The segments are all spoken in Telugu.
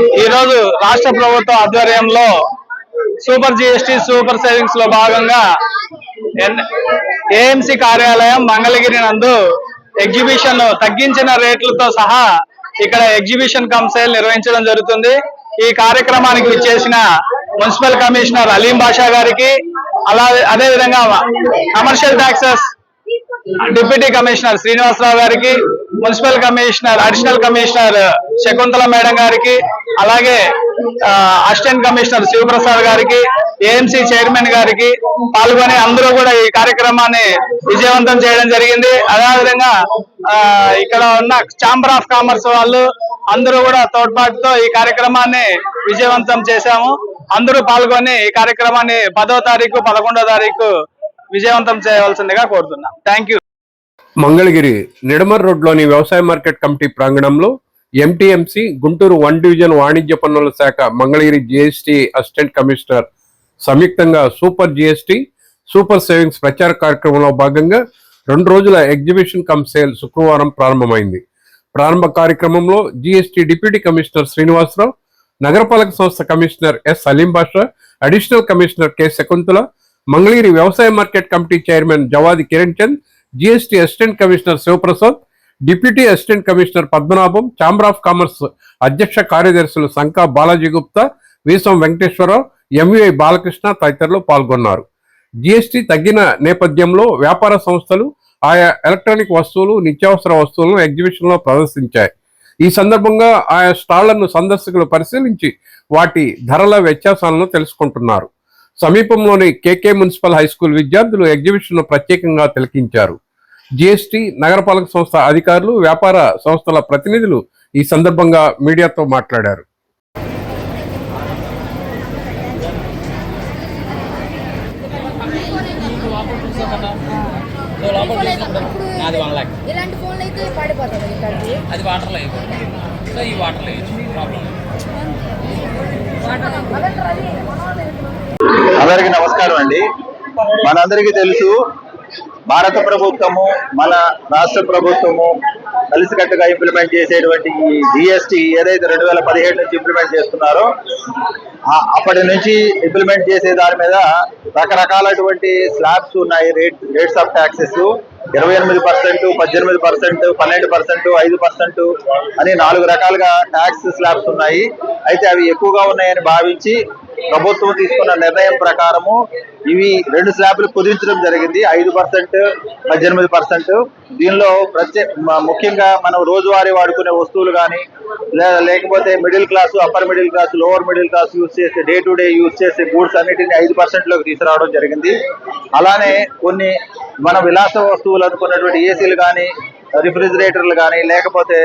ఈరోజు రాష్ట్ర ప్రభుత్వ ఆధ్వర్యంలో సూపర్ జిఎస్టి సూపర్ సేవింగ్స్లో భాగంగా ఏఎంసీ కార్యాలయం మంగళగిరి నందు ఎగ్జిబిషన్ తగ్గించిన రేట్లతో సహా ఇక్కడ ఎగ్జిబిషన్ కమ్ సేల్ నిర్వహించడం జరుగుతుంది. ఈ కార్యక్రమానికి విచ్చేసిన మున్సిపల్ కమిషనర్ అలీం బాషా గారికి అలా అదే విధంగా commercial taxes deputy commissioner Srinivasarao గారికి municipal commissioner additional commissioner Shakuntala madam గారికి అలాగే అసిస్టెంట్ కమిషనర్ శివప్రసాద్ గారికి ఏఎంసీ చైర్మన్ గారికి పాల్గొని అందరూ కూడా ఈ కార్యక్రమాన్ని విజయవంతం చేయడం జరిగింది. అదేవిధంగా ఇక్కడ ఉన్న ఛాంబర్ ఆఫ్ కామర్స్ వాళ్ళు అందరూ కూడా తోడ్పాటుతో ఈ కార్యక్రమాన్ని విజయవంతం చేశాము. అందరూ పాల్గొని ఈ కార్యక్రమాన్ని పదో తారీఖు పదకొండో తారీఖు విజయవంతం చేయవలసిందిగా కోరుతున్నా. థ్యాంక్ మంగళగిరి నిడమర్ రోడ్లోని వ్యవసాయ మార్కెట్ కమిటీ ప్రాంగణంలో ఎంటీఎంసీ గుంటూరు వన్ డివిజన్ వాణిజ్య పన్నుల శాఖ మంగళగిరి జిఎస్టి అసిస్టెంట్ కమిషనర్ సంయుక్తంగా సూపర్ జిఎస్టి సూపర్ సేవింగ్స్ ప్రచార కార్యక్రమంలో భాగంగా రెండు రోజుల ఎగ్జిబిషన్ కమ్ సేల్ శుక్రవారం ప్రారంభమైంది. ప్రారంభ కార్యక్రమంలో జిఎస్టి డిప్యూటీ కమిషనర్ శ్రీనివాసరావు నగరపాలక సంస్థ commissioner S Saleem Basha additional commissioner K. Shakuntala Mangalagiri వ్యవసాయ market committee chairman Javadi Kiran Chand GST assistant commissioner Sivaprasad deputy assistant commissioner Padmanabham chamber of commerce అధ్యక్ష కార్యదర్శులు శంకా బాలాజీ గుప్తా వీసం వెంకటేశ్వరరావు ఎంవిఐ బాలకృష్ణ తదితరులు పాల్గొన్నారు. జీఎస్టీ తగ్గిన నేపథ్యంలో వ్యాపార సంస్థలు ఆయా ఎలక్ట్రానిక్ వస్తువులు నిత్యావసర వస్తువులను ఎగ్జిబిషన్లో ప్రదర్శించాయి. ఈ సందర్భంగా ఆయా స్టాళ్ళను సందర్శకులు పరిశీలించి వాటి ధరల వ్యత్యాసాలను తెలుసుకుంటున్నారు. సమీపంలోని కేకే మున్సిపల్ హై స్కూల్ విద్యార్థులు ఎగ్జిబిషన్ను ప్రత్యేకంగా తిలకించారు. జిఎస్టి నగరపాలక సంస్థ అధికారులు వ్యాపార సంస్థల ప్రతినిధులు ఈ సందర్భంగా మీడియాతో మాట్లాడారు. ఇలాంటి ఫోన్లు అయితే పడిపోతాయి ఇక్కడికి. అది వాటర్లో అయిపోయింది సో ఈ వాటర్లో వేయచ్చు. ప్రాబ్లం లేదు. అందరికీ నమస్కారం అండి. మనందరికీ తెలుసు భారత ప్రభుత్వము మన రాష్ట్ర ప్రభుత్వము కలిసికట్టుగా ఇంప్లిమెంట్ చేసేటువంటి ఈ జిఎస్టీ ఏదైతే రెండు వేల పదిహేడు నుంచి ఇంప్లిమెంట్ చేస్తున్నారో అప్పటి నుంచి ఇంప్లిమెంట్ చేసే దాని మీద రకరకాలటువంటి స్లాబ్స్ ఉన్నాయి రేట్ రేట్స్ ఆఫ్ ట్యాక్సెస్ ఇరవై ఎనిమిది పర్సెంట్ పద్దెనిమిది పర్సెంట్ పన్నెండు పర్సెంట్ ఐదు పర్సెంట్ అని నాలుగు రకాలుగా ట్యాక్స్ స్లాబ్స్ ఉన్నాయి. అయితే అవి ఎక్కువగా ఉన్నాయని భావించి ప్రభుత్వం తీసుకున్న నిర్ణయం ప్రకారము ఇవి రెండు స్లాబ్లు కుదించడం జరిగింది. ఐదు పర్సెంట్ పద్దెనిమిది పర్సెంట్. దీనిలో ప్రత్యేక ముఖ్యంగా మనం రోజువారీ వాడుకునే వస్తువులు కానీ లేకపోతే middle class upper middle class lower middle class use చేసే డే టు డే యూజ్ చేసే గూడ్స్ అన్నిటిని ఐదు పర్సెంట్లోకి తీసుకురావడం జరిగింది. అలానే కొన్ని మన విలాస వస్తువులు అనుకున్నటువంటి ఏసీలు కానీ రిఫ్రిజిరేటర్లు కానీ లేకపోతే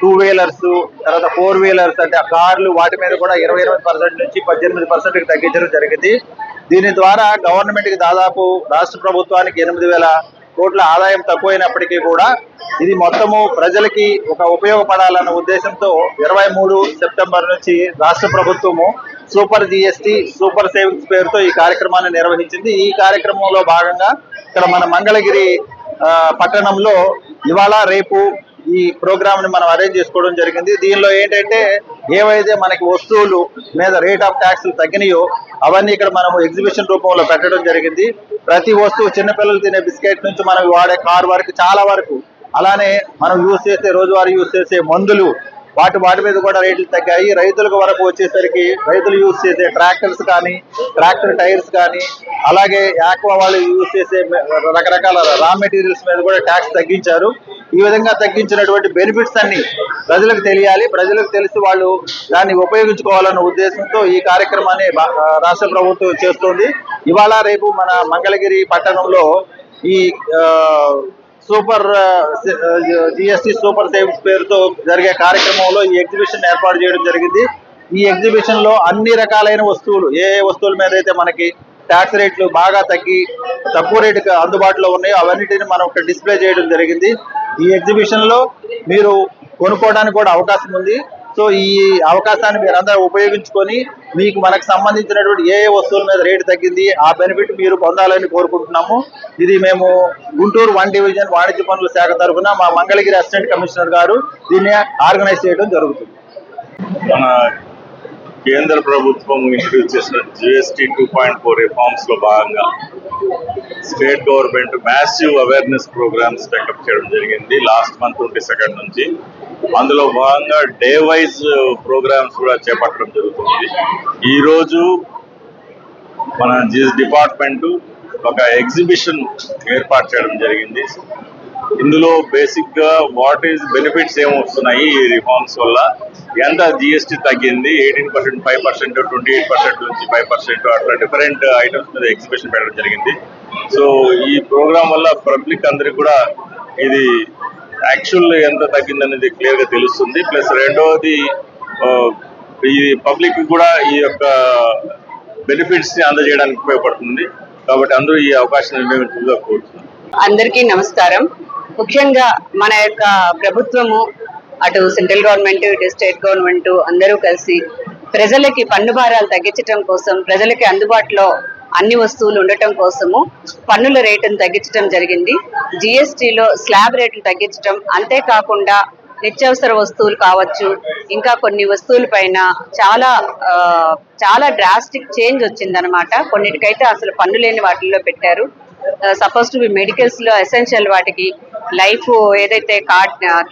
టూ వీలర్స్ తర్వాత ఫోర్ వీలర్స్ అంటే ఆ కార్లు వాటి మీద కూడా ఇరవై ఎనిమిది పర్సెంట్ నుంచి పద్దెనిమిది పర్సెంట్ తగ్గించడం జరిగింది. దీని ద్వారా గవర్నమెంట్కి దాదాపు రాష్ట్ర ప్రభుత్వానికి ఎనిమిది వేల కోట్ల ఆదాయం తక్కువైనప్పటికీ కూడా ఇది మొత్తము ప్రజలకి ఒక ఉపయోగపడాలన్న ఉద్దేశంతో ఇరవై మూడు సెప్టెంబర్ నుంచి రాష్ట్ర ప్రభుత్వము సూపర్ జిఎస్టి సూపర్ సేవింగ్స్ పేరుతో ఈ కార్యక్రమాన్ని నిర్వహించింది. ఈ కార్యక్రమంలో భాగంగా ఇక్కడ మన మంగళగిరి పట్టణంలో ఇవాళ రేపు ఈ ప్రోగ్రామ్ని మనం అరేంజ్ చేసుకోవడం జరిగింది. దీనిలో ఏంటంటే ఏవైతే మనకి వస్తువులు మీద రేట్ ఆఫ్ ట్యాక్స్లు తగ్గినాయో అవన్నీ ఇక్కడ మనం ఎగ్జిబిషన్ రూపంలో పెట్టడం జరిగింది. ప్రతి వస్తువు చిన్నపిల్లలు తినే బిస్కెట్ నుంచి మనం వాడే కార్ వరకు చాలా వరకు. అలానే మనం యూజ్ చేసే రోజువారీ యూజ్ చేసే మందులు వాటి వాటి మీద కూడా రేట్లు తగ్గాయి. రైతులకు వరకు వచ్చేసరికి రైతులు యూజ్ చేసే ట్రాక్టర్స్ కానీ ట్రాక్టర్ టైర్స్ కానీ అలాగే యాక్వా వాళ్ళు యూజ్ చేసే రకరకాల రా మెటీరియల్స్ మీద కూడా ట్యాక్స్ తగ్గించారు. ఈ విధంగా తగ్గించినటువంటి బెనిఫిట్స్ అన్ని ప్రజలకు తెలియాలి. ప్రజలకు తెలిసి వాళ్ళు దాన్ని ఉపయోగించుకోవాలన్న ఉద్దేశంతో ఈ కార్యక్రమాన్ని బా- రాష్ట్ర ప్రభుత్వం చేస్తోంది. ఇవాళ రేపు మన మంగళగిరి పట్టణంలో ఈ సూపర్ జిఎస్టి సూపర్ సేవింగ్స్ పేరుతో జరిగే కార్యక్రమంలో ఈ ఎగ్జిబిషన్ ఏర్పాటు చేయడం జరిగింది. ఈ ఎగ్జిబిషన్లో అన్ని రకాలైన వస్తువులు ఏ ఏ వస్తువుల మీద అయితే మనకి ట్యాక్స్ రేట్లు బాగా తగ్గి తక్కువ రేటుకి అందుబాటులో ఉన్నాయో అవన్నిటిని మనం ఇక్కడ డిస్ప్లే చేయడం జరిగింది. ఈ ఎగ్జిబిషన్లో మీరు కొనుక్కోవడానికి కూడా అవకాశం ఉంది. సో ఈ అవకాశాన్ని మీరందరూ ఉపయోగించుకొని మీకు మనకు సంబంధించినటువంటి ఏ ఏ వస్తువుల మీద రేటు తగ్గింది ఆ బెనిఫిట్ మీరు పొందాలని కోరుకుంటున్నాము. ఇది మేము గుంటూరు వన్ డివిజన్ వాణిజ్య పనుల శాఖ తరఫున మా మంగళగిరి అసిస్టెంట్ కమిషనర్ గారు దీన్ని ఆర్గనైజ్ చేయడం జరుగుతుంది. మన కేంద్ర ప్రభుత్వం ఇంట్రడ్యూస్ చేసిన జిఎస్టీ టూ పాయింట్ ఫోర్ రిఫార్మ్స్లో భాగంగా state government massive awareness programmes take up చేయడం జరిగింది. లాస్ట్ మంత్ ట్వంటీ సెకండ్ నుంచి. అందులో భాగంగా డే వైజ్ ప్రోగ్రామ్స్ కూడా చేపట్టడం జరుగుతుంది. ఈరోజు మన జిఎస్ డిపార్ట్మెంట్ ఒక ఎగ్జిబిషన్ ఏర్పాటు చేయడం జరిగింది. ఇందులో బేసిక్గా వాట్ ఈస్ బెనిఫిట్స్ ఏమి వస్తున్నాయి ఈ రిఫార్మ్స్ వల్ల? ఎంత జిఎస్టీ తగ్గింది? Eighteen percent five percent twenty eight percent నుంచి ఫైవ్ పర్సెంట్ అట్లా డిఫరెంట్ ఐటమ్స్ మీద ఎగ్జిబిషన్ పెట్టడం జరిగింది. సో ఈ ప్రోగ్రామ్ వల్ల పబ్లిక్ అందరికి కూడా ఇది యాక్చువల్ ఎంత తగ్గిందనేది క్లియర్గా తెలుస్తుంది. ప్లస్ రెండవది ఈ పబ్లిక్ కూడా ఈ యొక్క బెనిఫిట్స్ని అందజేయడానికి ఉపయోగపడుతుంది. కాబట్టి అందరూ ఈ అవకాశం వినియోగించుగా కోరుతున్నాను అందరికీ నమస్కారం. ముఖ్యంగా మన యొక్క ప్రభుత్వము అటు సెంట్రల్ గవర్నమెంట్ ఇటు స్టేట్ గవర్నమెంట్ అందరూ కలిసి ప్రజలకి పన్ను భారాలు తగ్గించడం కోసం ప్రజలకి అందుబాటులో అన్ని వస్తువులు ఉండటం కోసము పన్నుల రేటును తగ్గించడం జరిగింది. జిఎస్టిలో స్లాబ్ రేట్లు తగ్గించడం అంతేకాకుండా నిత్యావసర వస్తువులు కావచ్చు ఇంకా కొన్ని వస్తువుల పైన చాలా చాలా డ్రాస్టిక్ చేంజ్ వచ్చిందనమాట కొన్నిటికైతే అసలు పన్ను లేని వాటిల్లో పెట్టారు. సపోజ్ టు బి మెడికల్స్లో ఎసెన్షియల్ వాటికి లైఫ్ ఏదైతే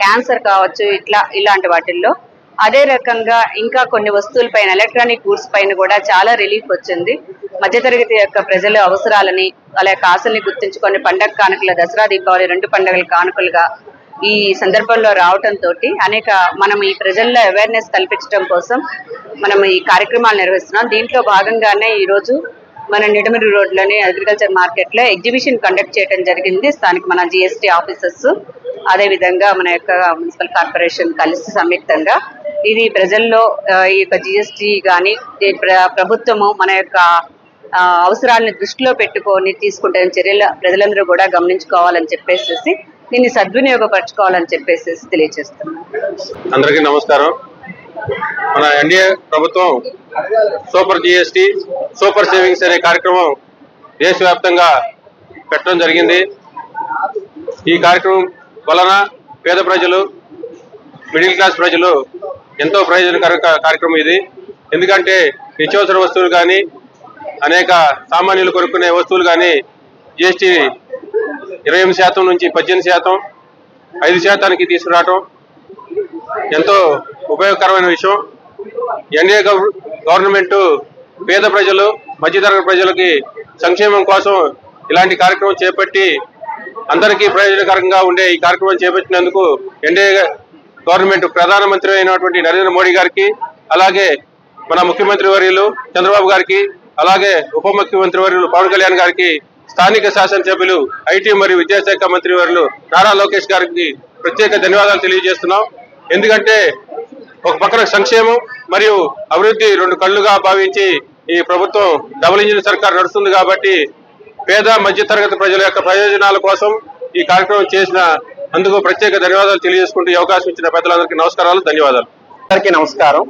క్యాన్సర్ uh, కావచ్చు ఇట్లా ఇలాంటి వాటిల్లో. అదే రకంగా ఇంకా కొన్ని వస్తువుల పైన ఎలక్ట్రానిక్ గూడ్స్ పైన కూడా చాలా రిలీఫ్ వచ్చింది. మధ్యతరగతి యొక్క ప్రజల అవసరాలని వాళ్ళ యొక్క ఆశల్ని గుర్తించుకొని పండగ కానుకల దసరా దీపావళి రెండు పండుగల కానుకలుగా ఈ సందర్భంలో రావటం తోటి అనేక మనం ఈ ప్రజల్లో అవేర్నెస్ కల్పించడం కోసం మనం ఈ కార్యక్రమాలు నిర్వహిస్తున్నాం. దీంట్లో భాగంగానే ఈరోజు మన నిడమరి రోడ్లోని అగ్రికల్చర్ మార్కెట్లో ఎగ్జిబిషన్ కండక్ట్ చేయడం జరిగింది. స్థానిక మన జిఎస్టీ ఆఫీసర్స్ అదే విధంగా మన యొక్క మున్సిపల్ కార్పొరేషన్ కలిసి సంయుక్తంగా. ఇది ప్రజల్లో ఈ యొక్క జిఎస్టీ గాని ఈ ప్రభుత్వము మన యొక్క అవసరాలను దృష్టిలో పెట్టుకొని తీసుకుంటున్న చర్యలు ప్రజలందరూ కూడా గమనించుకోవాలని చెప్పేసి దీన్ని సద్వినియోగపరచుకోవాలని చెప్పేసి తెలియజేస్తున్నాను. అందరికీ నమస్కారం. మన ఎన్డీఏ ప్రభుత్వం సూపర్ జిఎస్టి సూపర్ సేవింగ్స్ అనే కార్యక్రమం దేశవ్యాప్తంగా పెట్టడం జరిగింది. ఈ కార్యక్రమం వలన పేద ప్రజలు మిడిల్ క్లాస్ ప్రజలు ఎంతో ప్రయోజనకర కార్యక్రమం ఇది. ఎందుకంటే నిత్యావసర వస్తువులు కానీ అనేక సామాన్యులు కొనుక్కునే వస్తువులు కానీ జిఎస్టీ ఇరవై ఎనిమిది శాతం నుంచి పద్దెనిమిది శాతం ఐదు శాతానికి తీసుకురావటం ఎంతో ఉపయోగకరమైన విషయం. ఎన్డీఏ గవర్నమెంట్ పేద ప్రజలు మధ్యతరగతి ప్రజలకి సంక్షేమం కోసం ఇలాంటి కార్యక్రమం చేపట్టి అందరికీ ప్రయోజనకరంగా ఉండే ఈ కార్యక్రమం చేపట్టినందుకు ఎన్డీఏ గవర్నమెంట్ ప్రధానమంత్రి అయినటువంటి నరేంద్ర మోడీ గారికి అలాగే మన ముఖ్యమంత్రి వర్యులు చంద్రబాబు గారికి అలాగే ఉప ముఖ్యమంత్రి వర్యులు పవన్ కళ్యాణ్ గారికి స్థానిక శాసనసభ్యులు ఐటీ మరియు విద్యాశాఖ మంత్రి వర్యులు నారా లోకేష్ గారికి ప్రత్యేక ధన్యవాదాలు తెలియజేస్తున్నాం. ఎందుకంటే ఒక పక్కన సంక్షేమం మరియు అభివృద్ధి రెండు కళ్ళుగా భావించి ఈ ప్రభుత్వం డబుల్ ఇంజిన్ సర్కార్ నడుస్తుంది కాబట్టి పేద మధ్య తరగతి ప్రజల యొక్క ప్రయోజనాల కోసం ఈ కార్యక్రమం చేసిన అందుకు ప్రత్యేక ధన్యవాదాలు తెలియజేసుకుంటూ అవకాశం ఇచ్చిన పెద్దలందరికీ నమస్కారాలు ధన్యవాదాలు. అందరికీ నమస్కారం.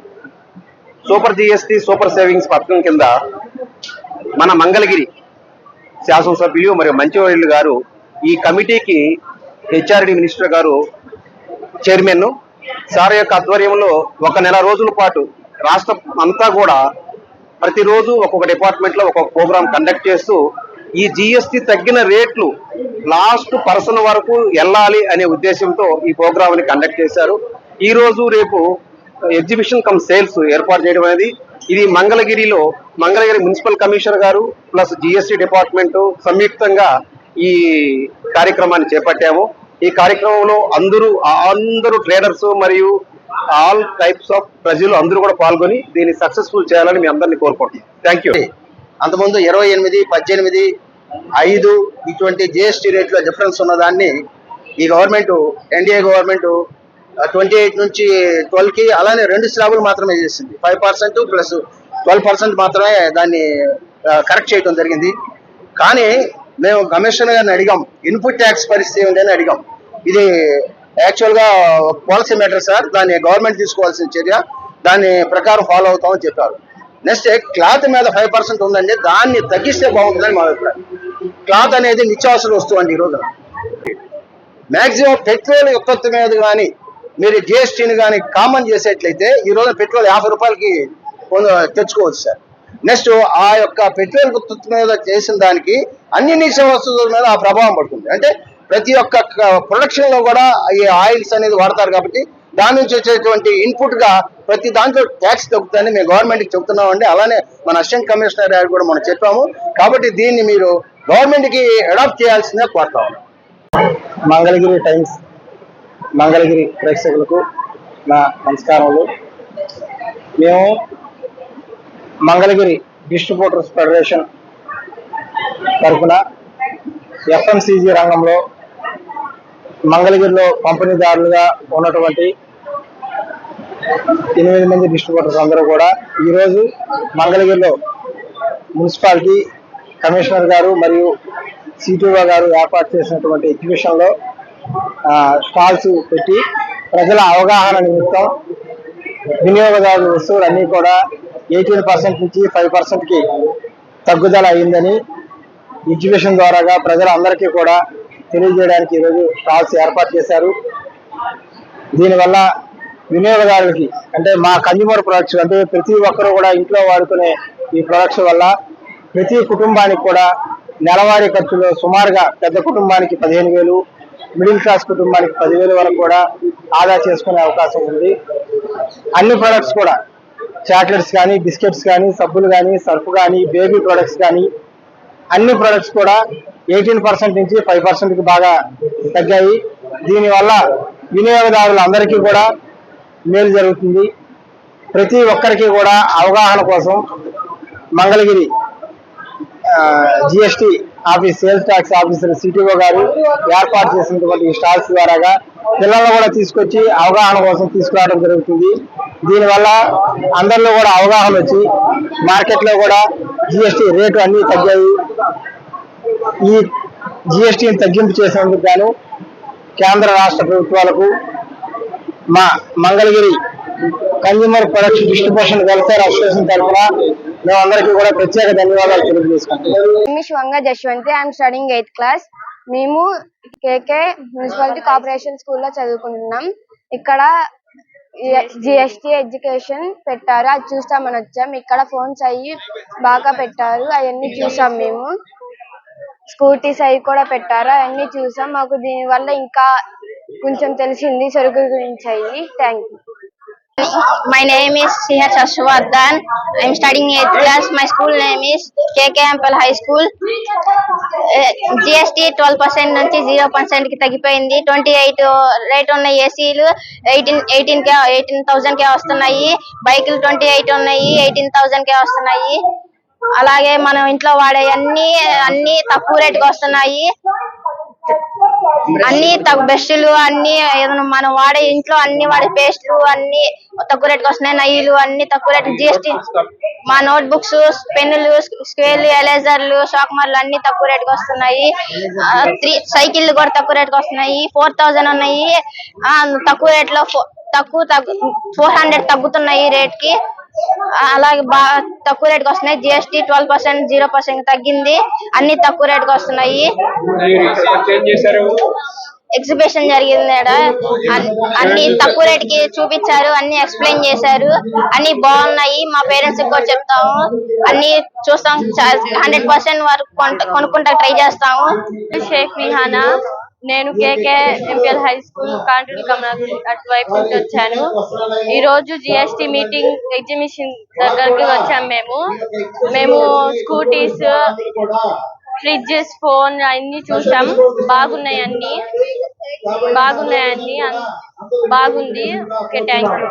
సూపర్ జిఎస్టి సూపర్ సేవింగ్స్ పథకం కింద మన మంగళగిరి శాసనసభ్యులు మరియు మంచివాళ్ళు గారు ఈ కమిటీకి హెచ్ఆర్డి మినిస్టర్ గారు చైర్మన్ సార్ యొక్క ఆధ్వర్యంలో ఒక నెల రోజుల పాటు రాష్ట్రం అంతా కూడా ప్రతిరోజు ఒక్కొక్క డిపార్ట్మెంట్లో ఒక్కొక్క ప్రోగ్రామ్ కండక్ట్ చేస్తూ ఈ జిఎస్టి తగ్గిన రేట్లు లాస్ట్ పర్సన్ వరకు వెళ్ళాలి అనే ఉద్దేశంతో ఈ ప్రోగ్రామ్ని కండక్ట్ చేశారు. ఈ రోజు రేపు ఎగ్జిబిషన్ కమ్ సేల్స్ ఏర్పాటు చేయడం అనేది. ఇది మంగళగిరిలో మంగళగిరి మున్సిపల్ కమిషనర్ గారు ప్లస్ జిఎస్టీ డిపార్ట్మెంట్ సంయుక్తంగా ఈ కార్యక్రమాన్ని చేపట్టాము. ఈ కార్యక్రమంలో అందరూ అందరూ ట్రేడర్స్ మరియు ఆల్ టైప్స్ ఆఫ్ ప్రజలు అందరూ కూడా పాల్గొని దీన్ని సక్సెస్ఫుల్ చేయాలని మీ అందరినీ కోరుకుంటున్నాం. థ్యాంక్ యూ అంతకుముందు ఇరవై ఎనిమిది పద్దెనిమిది ఐదు ఇటువంటి జిఎస్టీ రేట్లో డిఫరెన్స్ ఉన్నదాన్ని ఈ government NDA government twenty eight నుంచి ట్వెల్వ్కి అలానే రెండు స్లాబులు మాత్రమే చేసింది. Five percent plus twelve percent మాత్రమే దాన్ని కరెక్ట్ చేయడం జరిగింది. కానీ మేము కమిషనర్ గారిని అడిగాం. ఇన్పుట్ ట్యాక్స్ పరిస్థితి ఏంటని అడిగాం. ఇది యాక్చువల్గా పాలసీ మ్యాటర్ సార్ దాన్ని గవర్నమెంట్ తీసుకోవాల్సిన చర్య దాని ప్రకారం ఫాలో అవుతామని చెప్పారు. నెక్స్ట్ క్లాత్ మీద ఫైవ్ పర్సెంట్ ఉందండి దాన్ని తగ్గిస్తే బాగుంటుందని మా అభిప్రాయం. క్లాత్ అనేది నిత్యావసర వస్తువు అండి ఈ మ్యాక్సిమం పెట్రోల్ ఉత్పత్తి మీద కానీ మీరు జిఎస్టీని కానీ కామన్ చేసేట్లయితే ఈ రోజు పెట్రోల్ యాభై రూపాయలకి తెచ్చుకోవచ్చు సార్. నెక్స్ట్ ఆ యొక్క పెట్రోల్ ఉత్పత్తి మీద చేసిన దానికి అన్ని నిత్య వస్తువుల మీద ఆ ప్రభావం పడుతుంది. అంటే ప్రతి ఒక్క ప్రొడక్షన్లో కూడా ఈ ఆయిల్స్ అనేది వాడతారు కాబట్టి దాని నుంచి వచ్చేటువంటి ఇన్పుట్గా ప్రతి దాంట్లో ట్యాక్స్ తగ్గుతుందని మేము గవర్నమెంట్కి చెప్తున్నామండి. అలానే మన అసిస్టెంట్ కమిషనర్ గారు కూడా మనం చెప్పాము. కాబట్టి దీన్ని మీరు గవర్నమెంట్కి అడాప్ట్ చేయాల్సిందే కోరుతా మంగళగిరి టైమ్స్ మంగళగిరి ప్రేక్షకులకు నా నమస్కారములు. మేము మంగళగిరి డిస్ట్రిబ్యూటర్స్ ఫెడరేషన్ తరఫున ఎఫ్ఎంసీజీ రంగంలో మంగళగిరిలో పంపిణీదారులుగా ఉన్నటువంటి ఎనిమిది మంది డిస్ట్రిబ్యూటర్స్ అందరూ కూడా ఈరోజు మంగళగిరిలో మున్సిపాలిటీ కమిషనర్ గారు మరియు సిటిఓ గారు ఏర్పాటు చేసినటువంటి ఎగ్జిబిషన్లో స్టాల్స్ పెట్టి ప్రజల అవగాహన నిమిత్తం వినియోగదారుల వస్తువులు అన్నీ కూడా ఎయిటీన్ పర్సెంట్ నుంచి ఫైవ్ పర్సెంట్కి తగ్గుదల అయిందని ఎడ్యుకేషన్ ద్వారాగా ప్రజలందరికీ కూడా తెలియజేయడానికి ఈరోజు కాల్స్ ఏర్పాటు చేశారు. దీనివల్ల వినియోగదారులకి అంటే మా కన్జ్యూమర్ ప్రొడక్ట్స్ అంటే ప్రతి ఒక్కరూ కూడా ఇంట్లో వాడుకునే ఈ ప్రొడక్ట్స్ వల్ల ప్రతి కుటుంబానికి కూడా నెలవారీ ఖర్చులు సుమారుగా పెద్ద కుటుంబానికి పదిహేను వేలు మిడిల్ క్లాస్ కుటుంబానికి పదివేలు వరకు కూడా ఆదా చేసుకునే అవకాశం ఉంది. అన్ని ప్రొడక్ట్స్ కూడా చాక్లెట్స్ కానీ బిస్కెట్స్ కానీ సబ్బులు కానీ సర్ఫ్ కానీ బేబీ ప్రొడక్ట్స్ కానీ అన్ని ప్రొడక్ట్స్ కూడా ఎయిటీన్ పర్సెంట్ నుంచి ఫైవ్ పర్సెంట్కి బాగా తగ్గాయి. దీనివల్ల వినియోగదారులందరికీ కూడా మేలు జరుగుతుంది. ప్రతి ఒక్కరికి కూడా అవగాహన కోసం Mangalagiri GST office sales tax officer CTO గారు ఏర్పాటు చేసినటువంటి స్టాల్స్ ద్వారాగా పిల్లలను కూడా తీసుకొచ్చి అవగాహన కోసం తీసుకురావడం జరుగుతుంది. దీనివల్ల అందరిలో కూడా అవగాహన వచ్చి మార్కెట్లో కూడా జిఎస్టి రేటు అన్నీ తగ్గాయి. ఈ జిఎస్టీని తగ్గింపు చేసినందుకు గాను కేంద్ర రాష్ట్ర ప్రభుత్వాలకు మా Mangalagiri consumer product distribution welfare association తరఫున మేమందరికీ కూడా ప్రత్యేక ధన్యవాదాలు తెలియజేసుకుంటున్నాం. Vanga Jaswanthi I am studying eighth class మేము కేకే మున్సిపాలిటీ కార్పొరేషన్ స్కూల్లో చదువుకుంటున్నాం. ఇక్కడ జిఎస్టి ఎడ్యుకేషన్ పెట్టారు అది చూస్తామని వచ్చాం. ఇక్కడ ఫోన్స్ అయ్యి బాగా పెట్టారు అవన్నీ చూసాం మేము. స్కూటీస్ అవి కూడా పెట్టారు అవన్నీ చూసాం. మాకు దీని వల్ల ఇంకా కొంచెం తెలిసింది సరుకుల గురించి అయ్యి. Thank you My name is Sihar Shashwardhan. I am studying 8th class. My school name is KK Ampel High School. GST twelve percent నుంచి జీరో పర్సెంట్కి తగ్గిపోయింది ట్వంటీ ఎయిట్ రేట్ ఉన్న ఏసీలు ఎయిటీన్ ఎయిటీన్ కే ఎయిటీన్ థౌసండ్ కే వస్తున్నాయి బైకులు ట్వంటీ ఎయిట్ ఉన్నాయి ఎయిటీన్ థౌసండ్ కే వస్తున్నాయి అలాగే మనం ఇంట్లో వాడే అన్ని అన్ని తక్కువ రేట్కి వస్తున్నాయి అన్ని తక్కువ బ్రష్లు అన్ని ఏదైనా మనం వాడే ఇంట్లో అన్ని వాడే పేస్ట్లు అన్ని తక్కువ రేటుకి వస్తున్నాయి నయ్యిలు అన్ని తక్కువ రేటు జిఎస్టీ మా నోట్ బుక్స్ పెన్నులు స్కేల్ ఎలేజర్లు షాక్మార్లు అన్ని తక్కువ రేటుకి వస్తున్నాయి. త్రీ సైకిళ్ళు కూడా తక్కువ రేటుకి వస్తున్నాయి. ఫోర్ థౌజండ్ ఉన్నాయి. తక్కువ రేట్లో ఫో- తక్కువ తగ్గు ఫోర్ హండ్రెడ్ తగ్గుతున్నాయి రేట్కి. ఆ, అలాగే బాగా తక్కువ రేట్కి వస్తున్నాయి GST twelve percent zero percent తగ్గింది. అన్ని తక్కువ రేట్కి వస్తున్నాయి. ఎగ్జిబిషన్ జరిగింది అన్ని తక్కువ రేట్కి చూపించారు. అన్ని ఎక్స్ప్లెయిన్ చేశారు. అన్ని బాగున్నాయి. మా పేరెంట్స్ కూడా చెప్తాము. అన్ని చూస్తాం. హండ్రెడ్ పర్సెంట్ వరకు కొనుక్కుంటా ట్రై చేస్తాము. షేక్ మిహానా నేను కేకే ఎంపీఎల్ హై స్కూల్ కాంట్రీ కమలాపూర్ అటువైపు నుంచి వచ్చాను. ఈ రోజు జిఎస్టి మీటింగ్ ఎగ్జిబిషన్ దగ్గరికి వచ్చాము మేము. మేము స్కూటీస్ ఫ్రిడ్జెస్ ఫోన్ అన్ని చూసాం. బాగున్నాయి అన్ని. బాగున్నాయి అన్ని. బాగుంది. Okay thank you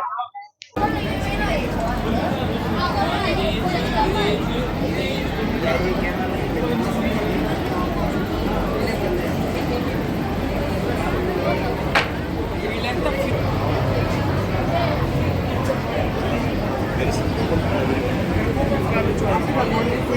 Ja.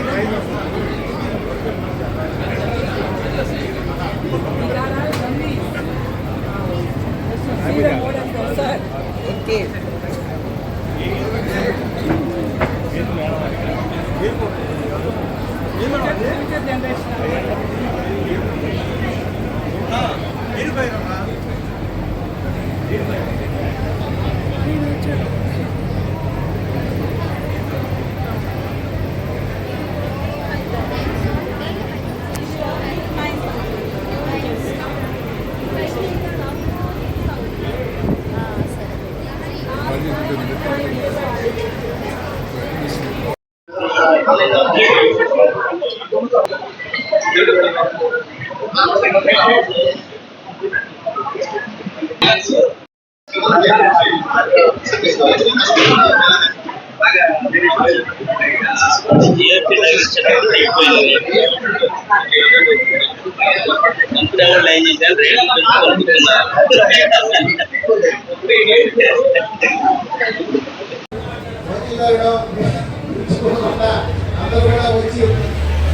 అందరూ కూడా వచ్చి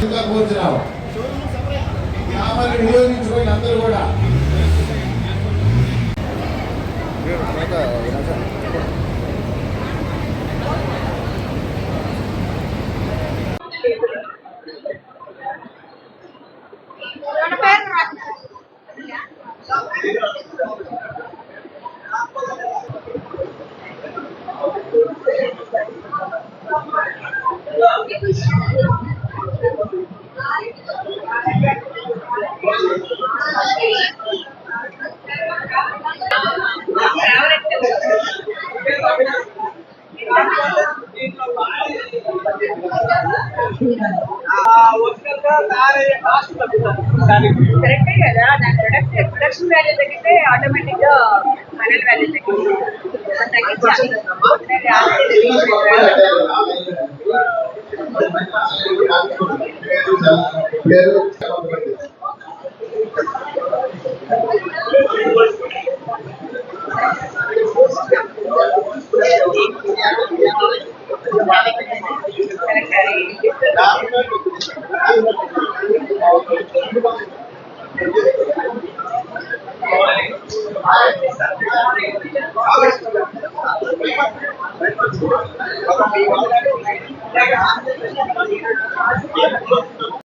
ఇంకా కూర్చున్నాం గ్రామాన్ని వినియోగించుకొని అందరూ కూడా కరెక్టే Pero